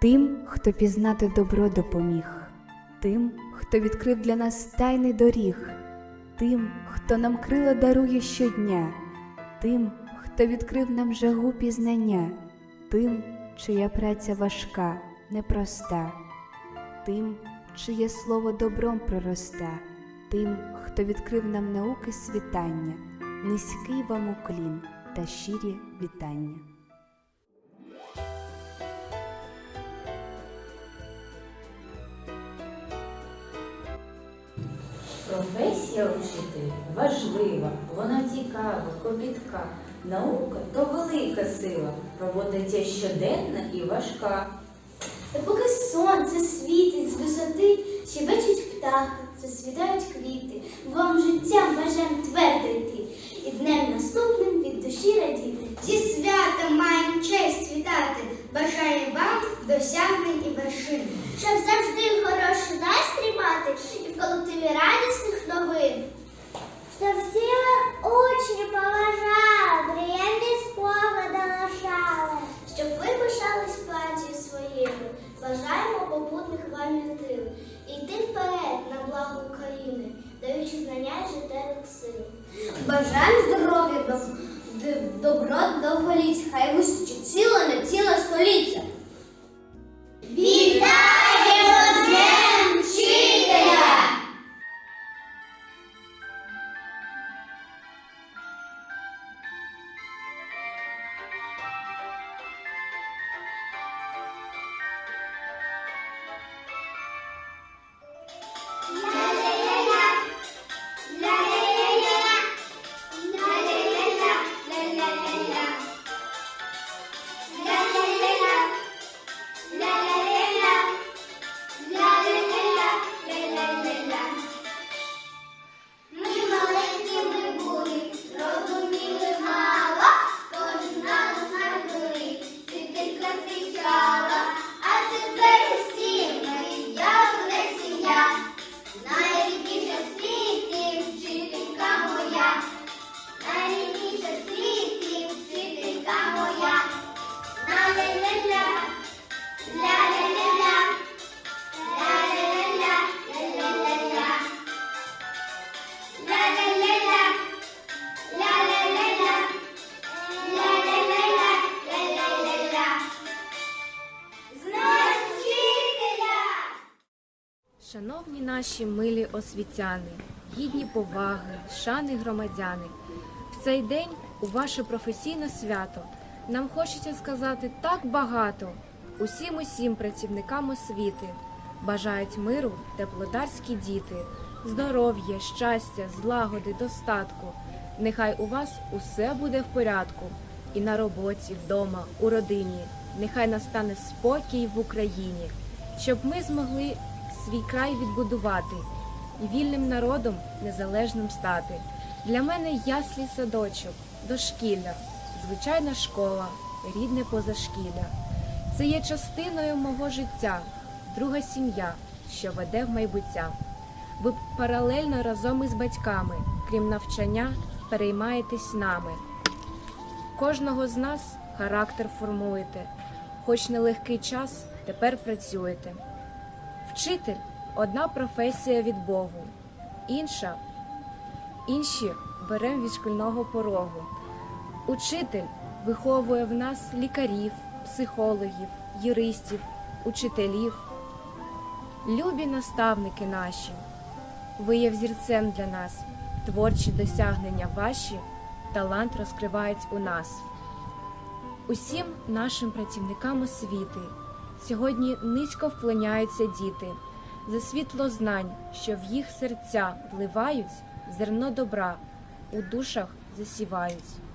тим, хто пізнати добро допоміг, тим, хто відкрив для нас тайний доріг, тим, хто нам крила дарує щодня, тим, хто відкрив нам жагу пізнання, тим, чия праця важка, непроста, тим, чиє слово добром пророста, тим, хто відкрив нам науки світання, низький вам уклін та щирі вітання. Професія учителя важлива, вона цікава, копітка. Наука то велика сила, робота щоденна і важка. Та поки сонце світить з висоти, щебечуть птахи, засвітають квіти, вам життям бажаємо твердо йти, і днем наступним від душі радіти. Зі святом маємо честь вітати, бажаємо вам досягнень і вершин. Щоб завжди Бажаємо здоров'я, доб- добро довголіття, хай вистачить ціло на ціле століття. Шановні наші милі освітяни, гідні поваги, шани громадяни, в цей день у ваше професійне свято нам хочеться сказати так багато усім усім працівникам освіти. Бажають миру теплодарські діти, здоров'я, щастя, злагоди, достатку. Нехай у вас усе буде в порядку, і на роботі, вдома, у родині. Нехай настане спокій в Україні, щоб ми змогли свій край відбудувати і вільним народом незалежним стати. Для мене яслі садочок, дошкілля, звичайна школа, рідне позашкілля. Це є частиною мого життя, друга сім'я, що веде в майбуття. Ви паралельно разом із батьками, крім навчання, переймаєтесь нами. Кожного з нас характер формуєте, хоч нелегкий час тепер працюєте. Вчитель одна професія від Богу, інша інші берем від шкільного порогу. Учитель виховує в нас лікарів, психологів, юристів, учителів. Любі наставники наші, ви є взірцем для нас, творчі досягнення ваші, талант розкривають у нас. Усім нашим працівникам освіти сьогодні низько вклоняються діти за світло знань, що в їх серця вливають зерно добра, у душах засівають.